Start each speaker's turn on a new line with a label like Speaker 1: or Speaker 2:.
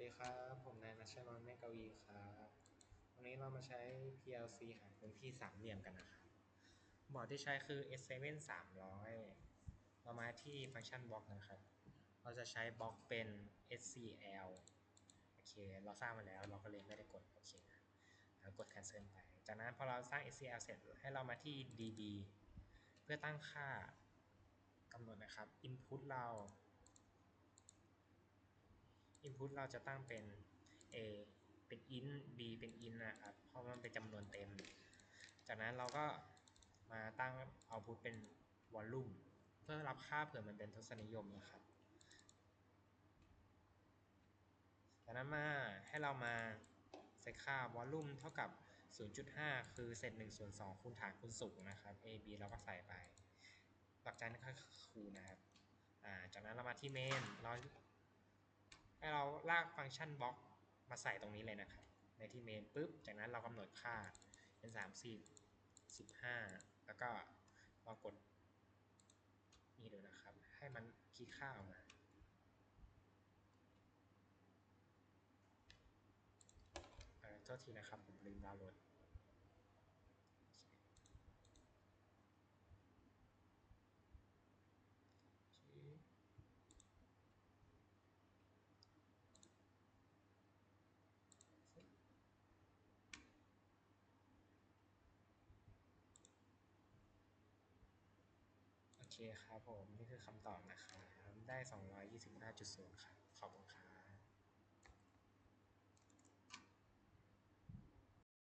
Speaker 1: ดีครับ ผมนายนัชนนท์เมฆกวีครับ วันนี้เรามาใช้ PLC หาพื้นที่สามเหลี่ยมกันนะครับบอร์ดที่ใช้คือ S7 300 เรามาที่ฟังก์ชันบล็อกนะครับ เราจะใช้บล็อกเป็น SCL โอเค เราสร้างมาแล้วเราก็เลยไม่ได้กด โอเคนะแล้วกด cancel ไป จากนั้นพอเราสร้าง SCL เสร็จให้เรามาที่ DB เพื่อตั้งค่ากำหนดนะครับ input เรา input เราจะตั้งเป็น a เป็น int b เป็น int นะครับ เพราะมันเป็นจำนวนเต็ม จากนั้นเราก็มาตั้ง output เป็น volume เพื่อรับค่าเผื่อมันเป็นทศนิยมนะครับจากนั้นมาให้เรามาใส่ค่า volume เท่ากับ 0.5 คือเศษ1ส่วน2คูณฐานคูณสูงนะครับ a b เราก็ใส่ไป หลักการก็คือคูณนะครับ จากนั้นเรามาที่ main เรา ให้เราลากฟังก์ชันบล็อกมาใส่ตรงนี้เลยนะครับ ในที่เมนปุ๊บ จากนั้นเรากำหนดค่าเป็น 30 15 แล้วก็มากดนี่ดูนะครับ ให้มันคิดค่าออกมาเอ่อโทษทีนะครับ ผมลืมดาวน์โหลด โอเคโอเค ครับผม นี่คือคำตอบนะครับ ได้ 225.0 ครับ ขอบคุณครับ